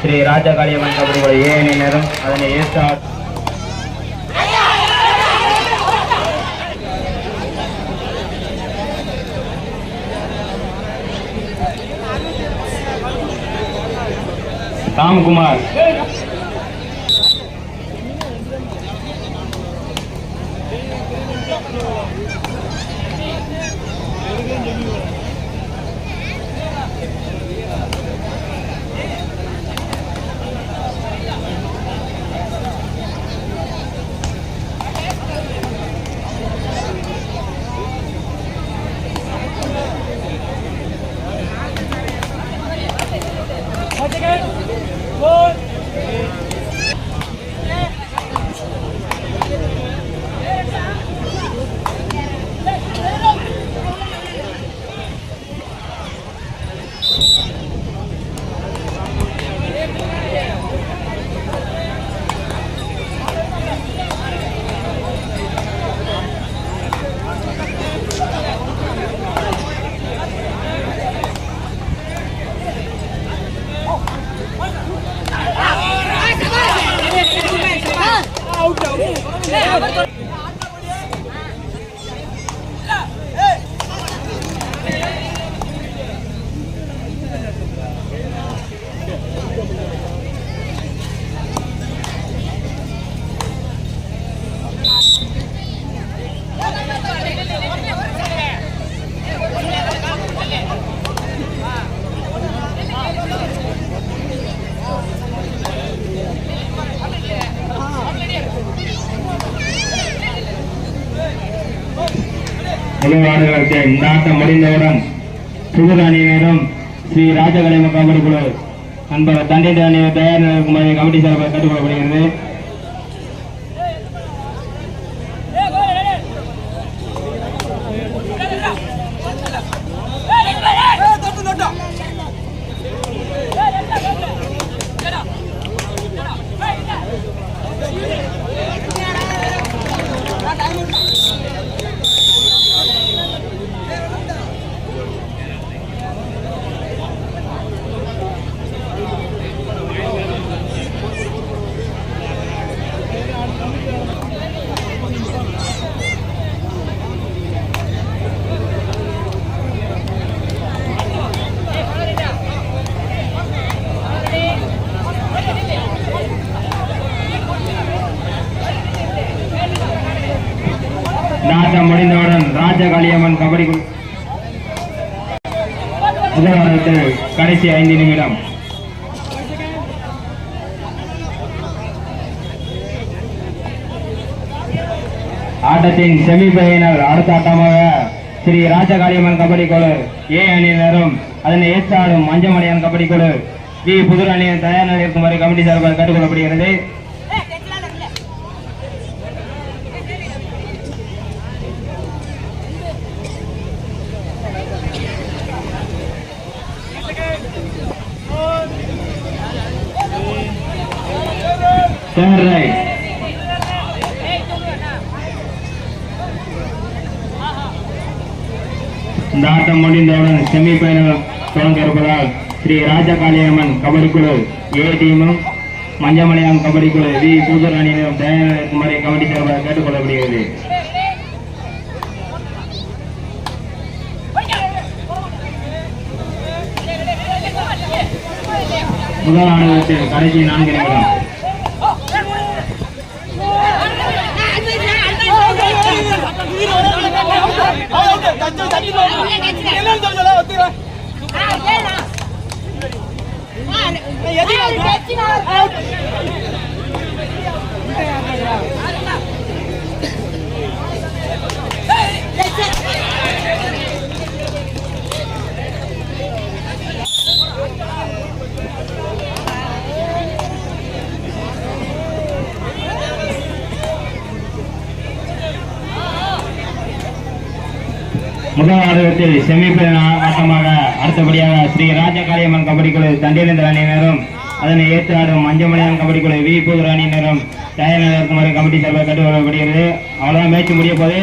ஸ்ரீ ராஜகாளியம்மன் கபடிகள் குழு அணியினரும் அதனை ஏற்று ராம்குமார். விளையாடுகளுக்கு இந்த ஆட்டம் முடிந்தவுடன் புதுர் அணியினரும் ஸ்ரீ ராஜகலைம கபடி குழு அன்பர் தண்டிட அணியை தயார் நிலைக்குமாறு கமிட்டி சார்பாக கேட்டுக்கொள்ளப்படுகிறது. இந்த ஆட்டம் முடிந்தவுடன் ராஜகாளியம்மன் கபடி குழு கடைசி ஐந்து நிமிடம். ஆட்டத்தின் செமிஃபைனல் அடுத்த ஆட்டமாக ஸ்ரீ ராஜகாளியம்மன் கபடி குழு ஏ அணியினரும் அதனை ஏற்றாடும் மஞ்சமணியன் கபடி குழு வி புதுர் அணியின் தயார் நிலையில் இருக்குமாறு கமிட்டி சார்பாக கேட்டுக்கொள்ளப்படுகிறது. Third right. இந்த ஆட்டம் முடிந்தவுடன் செமிஃபைனல் தொடங்க இருப்பதால் ஸ்ரீ ராஜகாளியம்மன் கபடி குழு ஏ டீமும் மஞ்சமலையாம் கபடி குழு வி. பூதர் அணியினரும் தயாரிகுமாரை கபடி சார்பாக கேட்டுக்கொள்ளப்படுகிறது. முதல் ஆடுவதற்கு கடைசி நான்கு நிமிடம். எதிராக முதல் ஆட்டத்தில் செமிஃபைனல் ஆட்டமாக அடுத்தபடியாக ஸ்ரீ ராஜகாளியம்மன் கபடி குழு தண்டியலேந்திர அணியினரும் அதனை ஏற்று ஆடும் மஞ்சமணியான் கபடி குழு வி. பூதர் அணியினரும் தயார் நிலையில் இருக்குமாறு கமிட்டி சார்பாக கேட்டுக்கொள்ளப்படுகிறது அவ்வளவுதான் மேட்ச் முடிய போது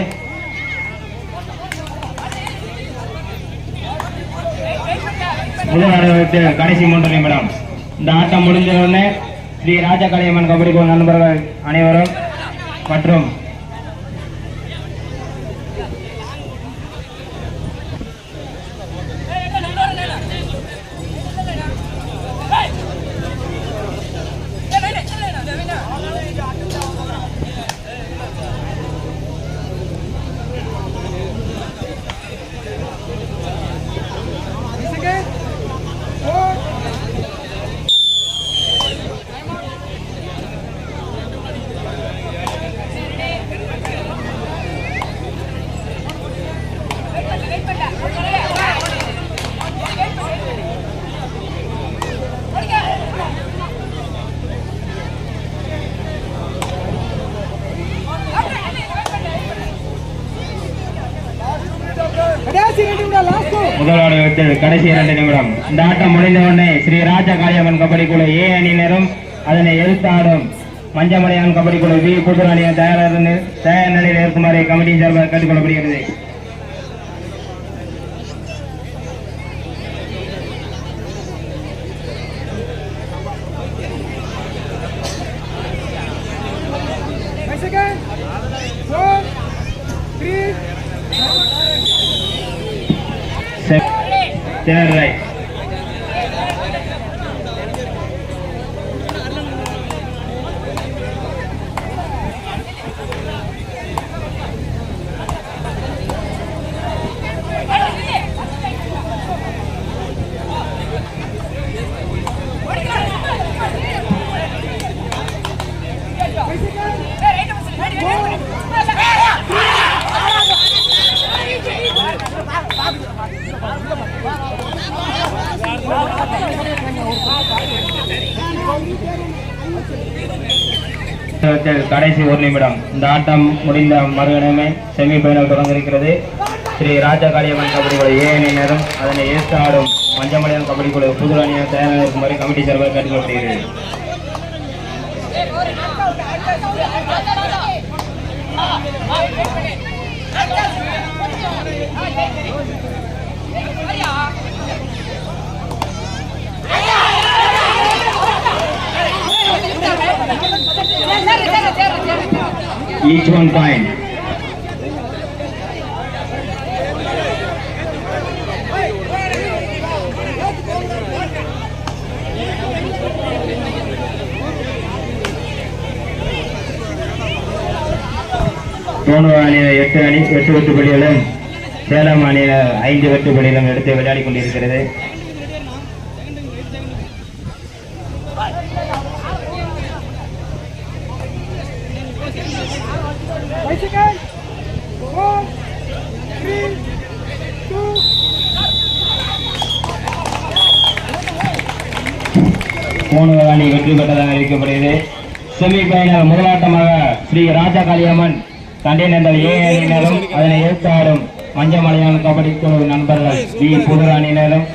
முதல் ஆட்டத்தில் கடைசி மூன்று நிமிடம். இந்த ஆட்டம் முடிஞ்ச உடனே ஸ்ரீ ராஜகாளியம்மன் கபடி குழு நண்பர்கள் அனைவரும் மற்றும் முதல் கடைசி இரண்டு நிமிடம். இந்த ஆட்டம் முடிந்தவுடனே ஸ்ரீ ராஜா காளியம்மன் கபடி குழு ஏ அணியினரும் அதனை எதிர்த்தாடும் மஞ்சமலையான் கபடி குழு வி புதுர் அணியின் தயார் தயார் நிலையில் இருக்குமாறு கமிட்டியின் சார்பாக கேட்டுக்கொள்ளப்படுகிறது. Step right. கடைசி ஒரு நிமிடம். இந்த ஆட்டம் முடிந்த மறுகணமே செமி பைனல் தொடங்கிருக்கிறது ஸ்ரீ ராஜா காளியம்மன் கபடி குழு ஏ அணியினரும் அதனை ஏற்று ஆடும் மஞ்சமலையான் கபடி குழு புது அணியினர் தயாராக இருக்குமாறு கமிட்டி சார்பாக கேட்டுக்கொள்கிறது each one பாயிண்ட் தோணுவ அணியில எட்டு அணி எட்டு வெட்டு புள்ளிகளும் சேலம் அணியில ஐந்து வெட்டு எடுத்து விளையாடி கொண்டிருக்கிறது. Five three, two, அணி வெற்றி பெற்றதாக அறிவிக்கப்படுகிறது. செமி பைனல் முதலாட்டமாக ஸ்ரீ ராஜா காளியம்மன் கண்டினெண்டல் ஏ அணியினரும் அதனை எதிர்த்து மஞ்சமலையான கபடி குழு நண்பர்கள் வி. புது அணியினரும்